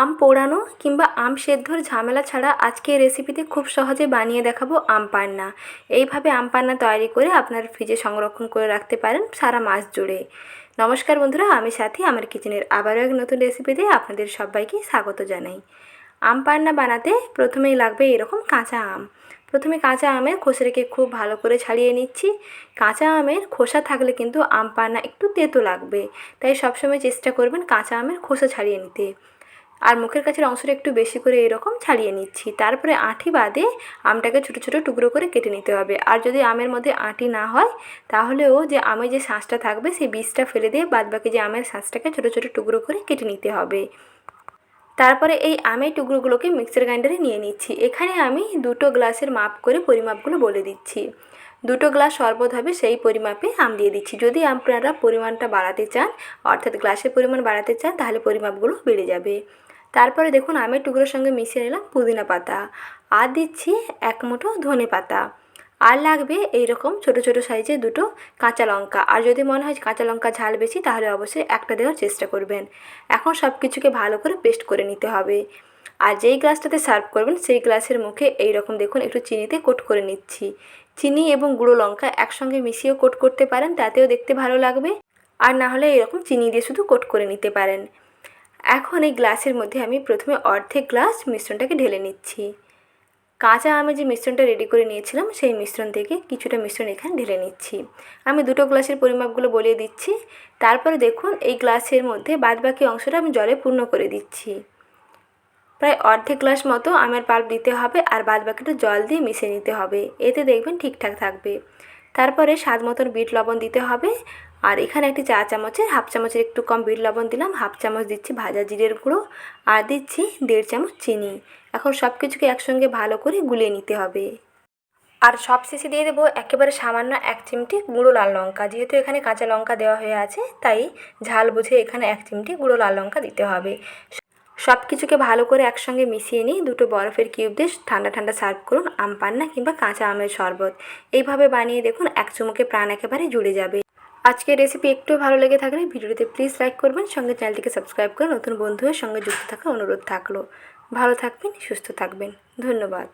আম পোড়ানো কিংবা আম সেদ্ধর ঝামেলা ছাড়া আজকে এই রেসিপিতে খুব সহজে বানিয়ে দেখাবো আম পান্না। এইভাবে আম পান্না তৈরি করে আপনার ফ্রিজে সংরক্ষণ করে রাখতে পারেন সারা মাস জুড়ে। নমস্কার বন্ধুরা, আমি সাথী, আমার কিচেনের আবারও এক নতুন রেসিপিতে আপনাদের সবাইকে স্বাগত জানাই। আম পান্না বানাতে প্রথমেই লাগবে এরকম কাঁচা আম। প্রথমে কাঁচা আমের খোসাটাকে খুব ভালো করে ছাড়িয়ে নিচ্ছি। কাঁচা আমের খোসা থাকলে কিন্তু আম পান্না একটু তেতো লাগবে। তাই সবসময় চেষ্টা করবেন কাঁচা আমের খোসা ছাড়িয়ে নিতে। আর মুখের কাছের অংশটা একটু বেশি করে এরকম ছাড়িয়ে নিচ্ছি। তারপরে আঁটি বাদে আমটাকে ছোটো ছোটো টুকরো করে কেটে নিতে হবে। আর যদি আমের মধ্যে আঁটি না হয়, তাহলেও যে আমের যে শাঁসটা থাকবে, সেই বীজটা ফেলে দিয়ে বাদবাকি যে আমের শাঁসটাকে ছোটো ছোটো টুকরো করে কেটে নিতে হবে। তারপরে এই আমের টুকরোগুলোকে মিক্সার গ্রাইন্ডারে নিয়ে নিচ্ছি। এখানে আমি দুটো গ্লাসের মাপ করে পরিমাপগুলো বলে দিচ্ছি। দুটো গ্লাস শরবত হবে, সেই পরিমাপে আম দিয়ে দিচ্ছি। যদি আপনারা পরিমাণটা বাড়াতে চান, অর্থাৎ গ্লাসের পরিমাণ বাড়াতে চান, তাহলে পরিমাপগুলো বেড়ে যাবে। তারপরে দেখুন আমের টুকরোর সঙ্গে মিশিয়ে নিলাম পুদিনা পাতা। আর দিচ্ছি এক মুঠো ধনে পাতা। আর লাগবে এইরকম ছোটো ছোটো সাইজে দুটো কাঁচা লঙ্কা। আর যদি মনে হয় কাঁচা লঙ্কা ঝাল বেশি, তাহলে অবশ্যই একটা দেওয়ার চেষ্টা করবেন। এখন সব কিছুকে ভালো করে পেস্ট করে নিতে হবে। আর যেই গ্লাসটাতে সার্ভ করবেন, সেই গ্লাসের মুখে এই রকম দেখুন একটু চিনিতে কোট করে নিচ্ছি। চিনি এবং গুঁড়ো লঙ্কা একসঙ্গে মিশিয়েও কোট করতে পারেন, তাতেও দেখতে ভালো লাগবে। আর না হলে এরকম চিনি দিয়ে শুধু কোট করে নিতে পারেন। এখন এই গ্লাসের মধ্যে আমি প্রথমে অর্ধেক গ্লাস মিশ্রণটাকে ঢেলে নিচ্ছি। কাঁচা আমি যে মিশ্রণটা রেডি করে নিয়েছিলাম, সেই মিশ্রণ থেকে কিছুটা মিশ্রণ এখানে ঢেলে নিচ্ছি। আমি দুটো গ্লাসের পরিমাপগুলো বলিয়ে দিচ্ছি। তারপরে দেখুন, এই গ্লাসের মধ্যে বাদবাকি অংশটা আমি জলে পূর্ণ করে দিচ্ছি। প্রায় অর্ধেক গ্লাস মতো আমের পাল্প দিতে হবে আর বাদ বাকিটা জল দিয়ে মিশিয়ে নিতে হবে। এতে দেখবেন ঠিকঠাক থাকবে। তারপরে স্বাদ মতন বিট লবণ দিতে হবে। আর এখানে একটি চা চামচের হাফ চামচের একটু কম বিট লবণ দিলাম, হাফ চামচ দিচ্ছি ভাজা জিরের গুঁড়ো আর দিচ্ছি দেড় চামচ চিনি। এখন সব কিছুকে একসঙ্গে ভালো করে গুলিয়ে নিতে হবে। আর সব শেষে দিয়ে দেবো একেবারে সামান্য এক চিমটি গুঁড়ো লাল লঙ্কা। যেহেতু এখানে কাঁচা লঙ্কা দেওয়া হয়ে আছে, তাই ঝাল বুঝে এখানে এক চিমটি গুঁড়ো লাল লঙ্কা দিতে হবে। সব কিছুকে ভালো করে একসঙ্গে মিশিয়ে নিয়ে দুটো বরফের কিউব দিয়ে ঠান্ডা ঠান্ডা সার্ভ করুন আম পান্না কিংবা কাঁচা আমের শরবত। এইভাবে বানিয়ে দেখুন, এক চুমুকে প্রাণ একেবারে জুড়ে যাবে। আজকের রেসিপি একটু ভালো লেগে থাকলে ভিডিওটিতে প্লিজ লাইক করবেন, সঙ্গে চ্যানেলটিকে সাবস্ক্রাইব করে নতুন বন্ধুদের সঙ্গে যুক্ত থাকার অনুরোধ থাকল। ভালো থাকবেন, সুস্থ থাকবেন। ধন্যবাদ।